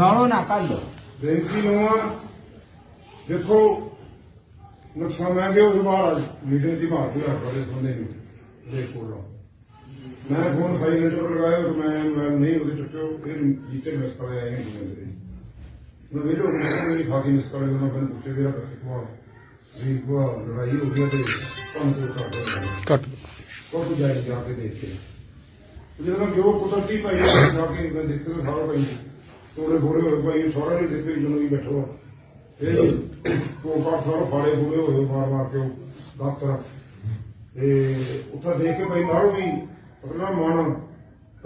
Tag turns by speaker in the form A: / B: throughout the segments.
A: ਗਾਣੋ ਨਾ ਕੱਲ
B: ਬੇਨਤੀ ਨੂੰ ਆ ਦੇਖੋ ਨੁਕਸਾਨ ਮੈਂ ਕਿ ਉਸ ਅੱਜ ਮੀਟਿੰਗ ਦੀ ਬਾਤ ਹੋਇਆ ਬੜੇ ਸੋਨੇ ਨੂੰ ਦੇ ਕੋਲੋਂ। ਮੈਂ ਫੋਨ ਸਾਈਲੈਂਟ ਪਰ ਲਗਾਇਆ ਤੇ ਮੈਂ ਮੈਂ ਨਹੀਂ ਉਹਦੇ ਚੁੱਕਿਓ ਇਹ ਜੀਤੇ ਮਿਸ ਕਰ ਆਏ ਨੇ ਮੇਰੇ ਮੈਂ ਵੀਡੀਓ ਮੇਰੀ ਖਾਸੀ ਮਿਸ ਕਰ ਉਹਨਾਂ ਮੈਨੂੰ ਪੁੱਛੇ ਵੀਰਾ ਕੋਲ ਵੀ ਕੋ ਲੜਾਈ ਹੋ ਗਈ ਤੇ ਕੰਮ ਤੋਂ ਕਰ ਦੋ
C: ਕੱਟ
B: ਉਹ ਤੋਂ ਜਾਈ ਜਾ ਕੇ ਦੇਖ ਕੇ। ਜਦੋਂ ਜੋ ਕੁਦਰਤੀ ਭਾਈ ਜਾ ਕੇ ਮੈਂ ਦੇਖਿਆ ਸਾਰਾ ਭਾਈ ਥੋੜੇ ਥੋੜੇ ਹੋਏ ਭਾਈ ਸਾਰਾ ਨੇ ਜਿੱਤੇ ਜਨੋਂ ਹੀ ਬੈਠੋ ਇਹ ਕੋਪਾ ਸਾਰਾ ਫਾੜੇ ਹੋਏ ਹੋਏ ਮਾਰ ਮਾਰ ਕੇ ਡਾਕਟਰ ਤੇ ਉੱਥੇ ਦੇਖ ਕੇ ਭਾਈ ਮਾਰੋ ਵੀ ਅਗਲਾ ਮਨ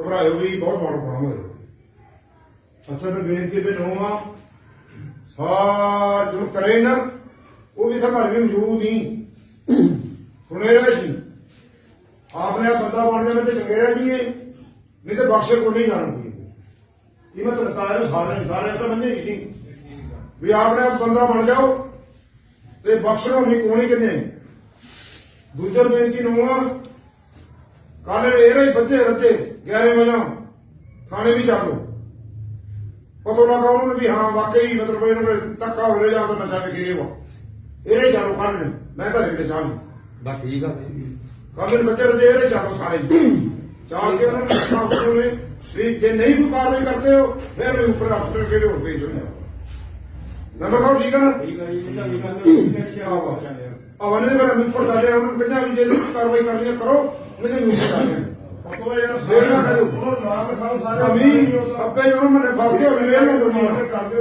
B: ਘਬਰਾਇਓ ਵੀ ਬਹੁਤ ਮਾਰ ਪਾਣਾ ਹੋਇਆ। ਅੱਛਾ ਮੈਂ ਬੇਨਤੀ ਤੇ ਨੋਵਾ ਸਾ ਜੋ ਕਰੇ ਨਾ ਉਹ ਵੀ ਸਭਰ ਵੀ ਮੌਜੂਦ ਹੀ। ਸੁਣੇਗਾ ਜੀ? ਆਪਨੇ ਬੰਦਾ ਬਣ ਜਾਵੇ ਤੇ ਚੰਗੇਰਾ ਜੀ ਨਹੀਂ ਤੇ ਬਖਸ਼ੇ ਕੋ ਨਹੀਂ ਜਾਣੂ ਇਹ ਮੈਂ ਤੁਹਾਨੂੰ ਕਾਇਰ ਸਾਰੇ ਸਾਰੇ ਤਾਂ ਮੰਨੇ ਨਹੀਂ। ਵੀ ਆਪਣੇ ਆਪ ਬੰਦਾ ਬਣ ਜਾਓ ਤੇ ਬਖਸ਼ਣਾ ਵੀ ਕੋਣੀ ਕਿੰਨੇ ਦੂਜਰ ਬੇਨਤੀ ਨੂੰ ਆ ਕਾਲੇ ਇਹਰੇ ਬੱਜੇ ਰੱਜੇ 11 ਵਜੇ ਥਾਣੇ ਵੀ ਜਾ ਦੋ ਪਤਾ ਲੱਗਾ ਉਹਨਾਂ ਨੂੰ ਵੀ ਹਾਂ ਵਾਕਈ ਮਤਲਬ ਇਹਨਾਂ ਇਹਨੂੰ ਤੱਕਾ ਹੋ ਰਿਹਾ ਜਾਂ ਤਾਂ ਨਸ਼ਾ ਵਿਕੇ ਰਿਹਾ। ਇਹਰੇ ਜਾਣੋ ਕਰਨ ਮੈਂ ਤਾਂ ਲਿਖਦੇ ਚਾਹਾਂ
A: ਬਸ ਠੀਕ ਆ।
B: ਕਾਲੇ ਬੱਚੇ ਰੱਜੇ ਇਹਰੇ ਜਾਣੋ ਸਾਰੇ। ਚਾਲ ਕੇ ਉਹਨਾਂ ਨੂੰ ਵੀ ਜੇ ਨਹੀਂ ਕੋਈ ਕਾਰਵਾਈ ਕਰਦੇ ਹੋ ਫਿਰ ਵੀ ਉੱਪਰ ਅਫਸਰ ਕਿਹੜੇ ਹੋਰ ਭੇਜ ਦਿੰਦੇ ਨੰਬਰ ਖਾਓ ਠੀਕ ਹੈ। ਨਾ ਆਵਾਨੇ ਦੇ ਬਾਰੇ ਉੱਪਰ ਕਰ ਰਿਹਾ ਉਹਨਾਂ ਨੂੰ ਕਹਿੰਦਾ ਵੀ ਜੇ ਤੁਸੀਂ ਕਾਰਵਾਈ ਕਰਨੀ ਹੈ ਕਰੋ। ਨਹੀਂ ਤਾਂ ਉੱਪਰ ਕਰ ਰਿਹਾ। ਪਤੋ ਯਾਰ ਫੇਰ ਨਾ ਕਰੇ ਉੱਪਰ ਨਾਮ ਲਿਖਾਓ ਸਾਰੇ ਅਮੀ ਅੱਬੇ ਜਦੋਂ ਮੈਨੇ ਫਸ ਗਿਆ ਵੇਲ ਨਾ ਦੁਨੀਆ ਕਰਦੇ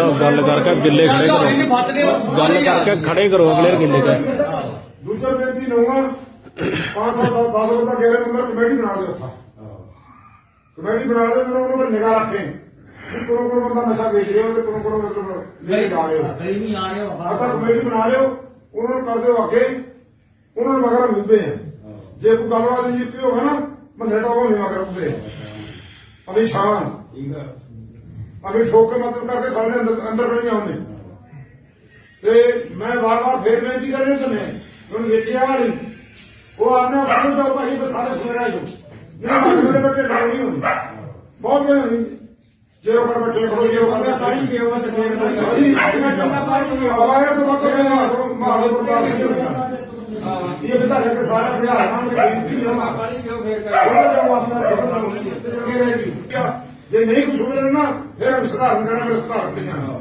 B: ਆ
C: ਗੱਲ ਕਰਕੇ ਗਿੱਲੇ ਕਰੋ। ਗੱਲ ਕਰਕੇ ਖੜੇ ਕਰੋ ਅਗਲੇ ਗਿੱਲੇ ਕਰ।
B: ਦੂਜਾ ਬੇਨਤੀ ਨਵਾਂ। 500 ਦਾ 10 ਬੰਦਾ ਗੇਰੇ ਨੰਬਰ ਕਮੇਟੀ ਬਣਾ ਦੇ ਉੱਥਾ। ਕਮੇਟੀ ਬਣਾ ਦੇ ਮੈਨੂੰ ਉਹਨਾਂ ਪਰ ਨਿਗਾਹ ਰੱਖੇ। ਕੋਣ ਕੋਣ ਬੰਦਾ ਨਸ਼ਾ ਵੇਚ ਰਿਹਾ ਤੇ ਕੋਣ ਕੋਣ ਮਤਲਬ ਲੈ ਜਾ ਰਹੇ। ਹੋ
D: ਨਹੀਂ ਆ ਰਹੇ ਹੋ
B: ਤਾਂ ਕਮੇਟੀ ਬਣਾ ਲਿਓ ਉਹਨਾਂ ਨੂੰ ਕਰ ਦਿਓ ਅੱਗੇ। ਉਹਨਾਂ ਨੂੰ ਮਗਰ ਮਿਲਦੇ ਆ। ਜੇ ਕੋਈ ਗੱਲਬਾਤ ਨਹੀਂ ਕੀ ਹੋਗਾ ਨਾ ਮਹੱਲੇ ਦਾ ਉਹ ਨਹੀਂ ਮਗਰ ਮਿਲਦੇ ਅਭੀ ਸ਼ਾਨ ਅਭੀ ਠੋਕ ਕੇ ਮਦਦ ਕਰਕੇ ਸਾਡੇ ਅੰਦਰ ਅੰਦਰ ਨਹੀਂ ਆਉਂਦੇ। ਤੇ ਮੈਂ ਵਾਰ-ਵਾਰ ਫੇਰ ਬੇਨਤੀ ਕਰ ਰਿਹਾ ਤੁਹਾਨੂੰ ਤੁਹਾਨੂੰ ਵੇਖਿਆ ਨਹੀਂ ਉਹ ਆਪਣੇ ਆਪ ਨੂੰ ਤਾਂ ਭਾਈ ਬਸ ਸਾਰੇ ਸੁਣ ਰਿਹਾ ਜੋ ਮੇਰੇ ਮੇਰੇ ਲੜਾਈ ਨਹੀਂ ਹੁੰਦੀ। ਬਹੁਤ ਗਏ ਹੁੰਦੀ ਜੇਰੋ ਕਰ ਬੱਚੇ ਕੋਲ ਜੇਰੋ ਕਰ ਪਾਣੀ ਜੇਰੋ ਤੇ ਫੇਰ ਭਾਈ ਆਵਾਜ਼ ਤੋਂ ਬਾਅਦ ਮੈਂ ਮਾਰੋ ਨਹੀਂ ਹੁੰਦਾ ਇਹ ਬਤਾ ਕੇ ਸਾਰਾ ਬਿਹਾਰ ਨਾਲ ਬੇਨਤੀ ਜਮਾ
A: ਪਾਣੀ ਕਿਉਂ ਫੇਰ
B: ਦਾ ਆਪਣਾ ਜਗਤ ਨੂੰ ਕਿਹਾ ਜੇ। ਨਹੀਂ ਕੁਝ ਸੁਣ ਨਾ ਫਿਰ ਸੁਧਾਰਨ ਕਰਨਾ ਫਿਰ ਸੁਧਾਰਨ ਤੇ ਜਾਣਾ